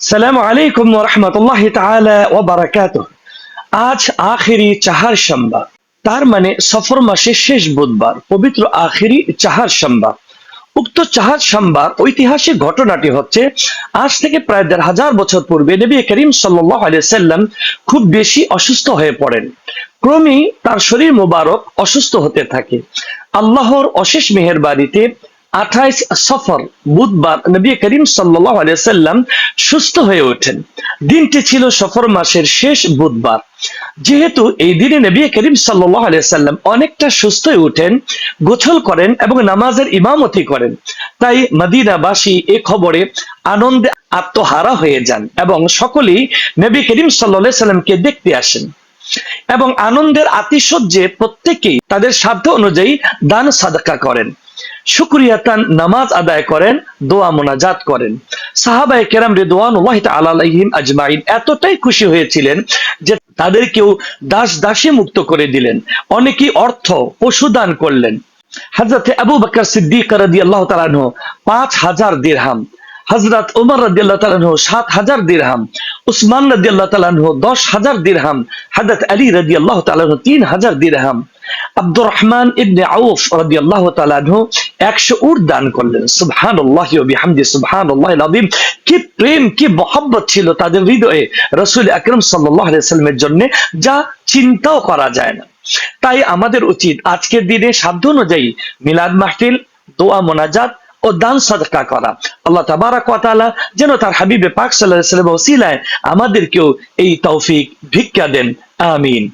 সালাম আলাইকুম রহমতুল্লাহ ওয়া আজ আখেরি চাহার সম্বা তার মানে সফর মাসের শেষ বুধবার, পবিত্র আখেরি চাহার সম্বা উক্ত চাহার সম্বার ঐতিহাসিক ঘটনাটি হচ্ছে, আজ থেকে প্রায় দেড় হাজার বছর পূর্বে নবী করিম সাল্লাম খুব বেশি অসুস্থ হয়ে পড়েন। ক্রমেই তার শরীর মোবারক অসুস্থ হতে থাকে। আল্লাহর অশেষ মেহেরবাড়িতে আঠাইশ সফর, বুধবার নবী করিম সাল্লাম সুস্থ হয়ে ওঠেন। দিনটি ছিল সফর মাসের শেষ বুধবার। যেহেতু এই দিনে নবী করিম সাল্লাম অনেকটা সুস্থ হয়ে ওঠেন গোছল করেন এবং নামাজের ইমামতি করেন। তাই মদিনাবাসী এ খবরে আনন্দে আত্মহারা হয়ে যান এবং সকলেই নবী করিম সাল্লাহ সাল্লামকে দেখতে আসেন। এবং আনন্দের আতিশয্যে প্রত্যেকেই তাদের সাধ্য অনুযায়ী দান সাদাকা করেন। নামাজ আদায় করেন, দোয়া মোনাজাত করেন। সাহাবায় কেরাম রেদোয়ান আলাইহিম আজমাইন এতটাই খুশি হয়েছিলেন যে তাদেরকেও দাস দাসী মুক্ত করে দিলেন। অনেকেই অর্থ পশু করলেন। হাজরতে আবু বকর সিদ্দিক রাদিয়াল্লাহু তাআলা পাঁচ হাজার দিরহাম হজরত উমর রাদিয়াল্লাহ তাআলাহু সাত হাজার দিরহাম, উসমান রাদিয়াল্লাহ তাআলাহু দশ হাজার দিরহাম, হযরত আলী রাদিয়াল্লাহ তাআলাহু তিন হাজার দিরহাম। আব্দুর রহমান ইবনে আউফ রাদিয়াল্লাহু তাআলাহু 100 উট দান করলেন। সুবহানাল্লাহি ওয়া বিহামদি, সুবহানাল্লাহিল আযীম। কি প্রেম, কি মোহাব্বত ছিল তাদের হৃদয়ে রাসূল আকরাম সাল্লাল্লাহু সাল্লামের জন্য, যা চিন্তাও করা যায় না। তাই আমাদের উচিত আজকের দিনে সাধ্য অনুযায়ী মিলাদ মাহফিল, দোয়া মোনাজাত ও দান সাদকা করা। আল্লাহ তাবারা কতালা যেন তার হাবিবে পাক সাল্লাহ সাল্লাম ওসিলায় আমাদেরকেও এই তৌফিক ভিক্ষা দেন। আমিন।